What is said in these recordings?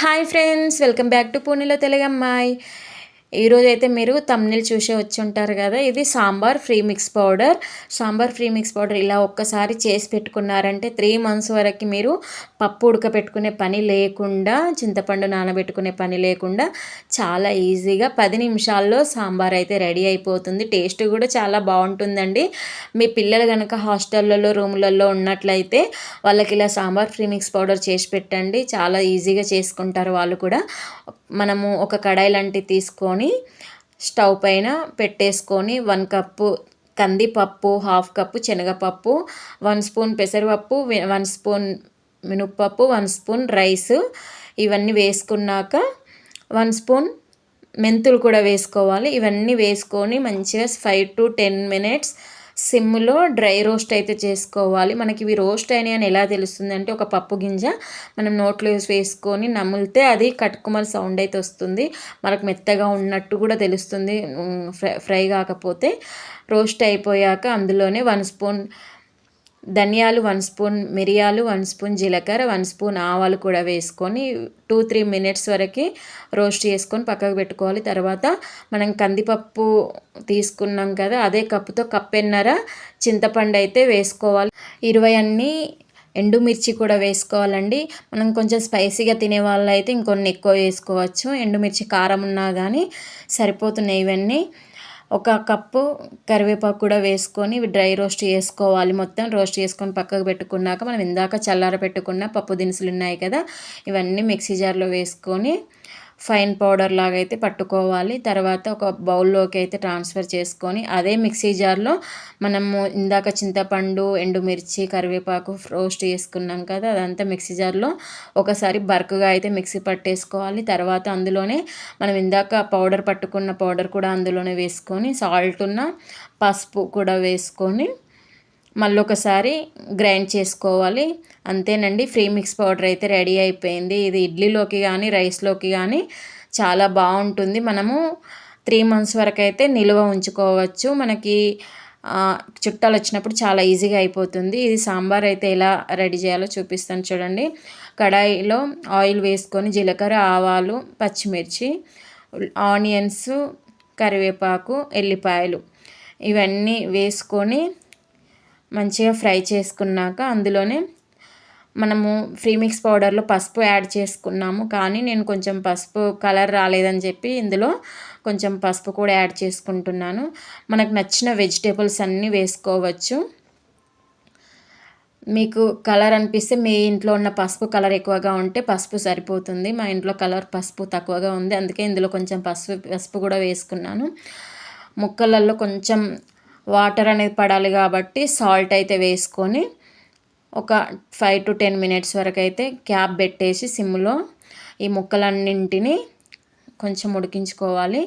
Hi friends welcome back to పూణేలో తెలుగమ్మాయి. ఈరోజు అయితే మీరు తమ్నిల్ చూసే వచ్చి ఉంటారు కదా ఇది sambar free mix powder. Sambar free mix powder ఇలా ఒక్కసారి చేసి పెట్టుకున్నారంటే త్రీ మంత్స్ వరకు మీరు పప్పు ఉడకపెట్టుకునే పని లేకుండా చింతపండు నానబెట్టుకునే పని లేకుండా చాలా ఈజీగా పది నిమిషాల్లో సాంబార్ అయితే రెడీ అయిపోతుంది. టేస్ట్ కూడా చాలా బాగుంటుందండి. మీ పిల్లలు కనుక హాస్టళ్ళలో రూములలో ఉన్నట్లయితే వాళ్ళకి ఇలా సాంబార్ ఫ్రీ మిక్స్ పౌడర్ చేసి పెట్టండి. చాలా ఈజీగా చేసుకుంటారు వాళ్ళు కూడా. మనము ఒక కడాయి లాంటివి తీసుకొని స్టవ్ పైన పెట్టేసుకొని వన్ కప్పు కందిపప్పు హాఫ్ కప్పు శనగపప్పు వన్ స్పూన్ పెసరపప్పు వన్ స్పూన్ మినప్పప్పు వన్ స్పూన్ రైస్ ఇవన్నీ వేసుకున్నాక వన్ స్పూన్ మెంతులు కూడా వేసుకోవాలి. ఇవన్నీ వేసుకొని మంచిగా ఫైవ్ టు టెన్ మినిట్స్ సిమ్లో డ్రై రోస్ట్ అయితే చేసుకోవాలి. మనకి ఇవి రోస్ట్ అయినాయి అని ఎలా తెలుస్తుంది అంటే ఒక పప్పు గింజ మనం నోట్లో వేసుకొని నములితే అది కట్టుకుమల సౌండ్ అయితే వస్తుంది. మనకు మెత్తగా ఉన్నట్టు కూడా తెలుస్తుంది. ఫ్రై ఫ్రై కాకపోతే రోస్ట్ అయిపోయాక అందులోనే వన్ స్పూన్ ధనియాలు వన్ స్పూన్ మిరియాలు వన్ స్పూన్ జీలకర్ర వన్ స్పూన్ ఆవాలు కూడా వేసుకొని టూ త్రీ మినిట్స్ వరకు రోస్ట్ చేసుకొని పక్కకు పెట్టుకోవాలి. తర్వాత మనం కందిపప్పు తీసుకున్నాం కదా అదే కప్పుతో కప్పెన్నర చింతపండు అయితే వేసుకోవాలి. ఇరవై అన్ని ఎండుమిర్చి కూడా వేసుకోవాలండి. మనం కొంచెం స్పైసీగా తినే వాళ్ళు అయితే ఇంకొన్ని ఎక్కువ వేసుకోవచ్చు. ఎండుమిర్చి కారం ఉన్నా కానీ సరిపోతున్నాయి ఇవన్నీ. ఒక కప్పు కరివేపాకు కూడా వేసుకొని డ్రై రోస్ట్ చేసుకోవాలి. మొత్తం రోస్ట్ చేసుకొని పక్కకు పెట్టుకున్నాక మనం ఇందాక చల్లార పెట్టుకున్న పప్పు దినుసులు ఉన్నాయి కదా ఇవన్నీ మిక్సీ జార్లో వేసుకొని ఫైన్ పౌడర్ లాగా అయితే పట్టుకోవాలి. తర్వాత ఒక బౌల్లోకి అయితే ట్రాన్స్ఫర్ చేసుకొని అదే మిక్సీ జార్లో మనము ఇందాక చింతపండు ఎండుమిర్చి కరివేపాకు రోస్ట్ చేసుకున్నాం కదా అదంతా మిక్సీ జార్లో ఒకసారి బర్క్గా అయితే మిక్సీ పట్టేసుకోవాలి. తర్వాత అందులోనే మనం ఇందాక పౌడర్ పట్టుకున్న పౌడర్ కూడా అందులోనే వేసుకొని సాల్ట్ ఉన్న పసుపు కూడా వేసుకొని మళ్ళీ ఒకసారి గ్రైండ్ చేసుకోవాలి. అంతేనండి ఫ్రీ మిక్స్ పౌడర్ అయితే రెడీ అయిపోయింది. ఇది ఇడ్లీలోకి కానీ రైస్లోకి కానీ చాలా బాగుంటుంది. మనము త్రీ మంత్స్ వరకు అయితే నిల్వ ఉంచుకోవచ్చు. మనకి చుట్టాలు వచ్చినప్పుడు చాలా ఈజీగా అయిపోతుంది. ఇది సాంబార్ అయితే ఎలా రెడీ చేయాలో చూపిస్తాను చూడండి. కడాయిలో ఆయిల్ వేసుకొని జీలకర్ర ఆవాలు పచ్చిమిర్చి ఆనియన్స్ కరివేపాకు ఎల్లిపాయలు ఇవన్నీ వేసుకొని మంచిగా ఫ్రై చేసుకున్నాక అందులోనే మనము ఫ్రీ మిక్స్ పౌడర్లో పసుపు యాడ్ చేసుకున్నాము. కానీ నేను కొంచెం పసుపు కలర్ రాలేదని చెప్పి ఇందులో కొంచెం పసుపు కూడా యాడ్ చేసుకుంటున్నాను. మనకు నచ్చిన వెజిటేబుల్స్ అన్నీ వేసుకోవచ్చు. మీకు కలర్ అనిపిస్తే మీ ఇంట్లో ఉన్న పసుపు కలర్ ఎక్కువగా ఉంటే పసుపు సరిపోతుంది. మా ఇంట్లో కలర్ పసుపు తక్కువగా ఉంది. అందుకే ఇందులో కొంచెం పసుపు పసుపు కూడా వేసుకున్నాను. ముక్కలలో కొంచెం వాటర్ అనేది పడాలి కాబట్టి సాల్ట్ అయితే వేసుకొని ఒక ఫైవ్ టు టెన్ మినిట్స్ వరకు అయితే క్యాప్ పెట్టేసి సిమ్లో ఈ ముక్కలన్నింటిని కొంచెం ఉడికించుకోవాలి.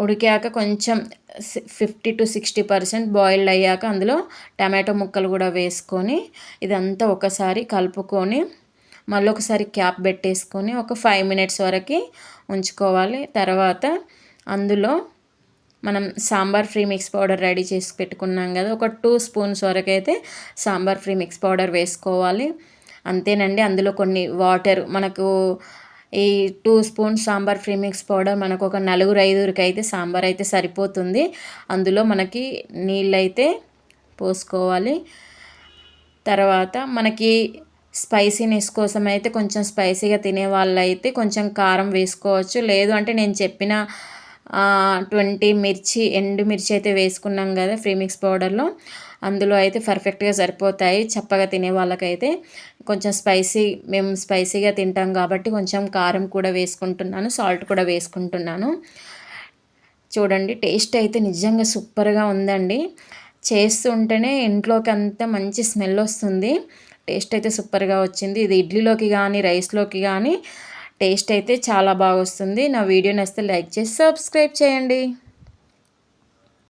ఉడికాక కొంచెం fifty to sixty percent boiled అయ్యాక అందులో టమాటో ముక్కలు కూడా వేసుకొని ఇదంతా ఒకసారి కలుపుకొని మళ్ళీ ఒకసారి క్యాప్ పెట్టేసుకొని ఒక ఫైవ్ మినిట్స్ వరకు ఉంచుకోవాలి. తర్వాత అందులో మనం sambar free mix powder ready చేసి పెట్టుకున్నాం కదా ఒక టూ స్పూన్స్ వరకు అయితే సాంబార్ ఫ్రీ మిక్స్ పౌడర్ వేసుకోవాలి. అంతేనండి అందులో కొన్ని వాటర్ మనకు ఈ two spoons sambar free mix powder మనకు ఒక నలుగురు ఐదుగురికి అయితే సాంబార్ అయితే సరిపోతుంది. అందులో మనకి నీళ్ళు అయితే పోసుకోవాలి. తర్వాత మనకి స్పైసీనెస్ కోసం అయితే కొంచెం స్పైసీగా తినే వాళ్ళు అయితే కొంచెం కారం వేసుకోవచ్చు. లేదు అంటే నేను చెప్పిన ట్వంటీ మిర్చి ఎండు మిర్చి అయితే వేసుకున్నాం కదా ఫ్రీ మిక్స్ పౌడర్లో. అందులో అయితే పర్ఫెక్ట్గా సరిపోతాయి చప్పగా తినే వాళ్ళకైతే. కొంచెం స్పైసీ మేము స్పైసీగా తింటాం కాబట్టి కొంచెం కారం కూడా వేసుకుంటున్నాను సాల్ట్ కూడా వేసుకుంటున్నాను. చూడండి టేస్ట్ అయితే నిజంగా సూపర్గా ఉందండి. చేస్తుంటేనే ఇంట్లోకి అంతా మంచి స్మెల్ వస్తుంది. టేస్ట్ అయితే సూపర్గా వచ్చింది. ఇది ఇడ్లీలోకి కానీ రైస్లోకి కానీ టేస్ట్ అయితే చాలా బాగా వస్తుంది. నా వీడియో నచ్చితే లైక్ చేసి సబ్స్క్రైబ్ చేయండి.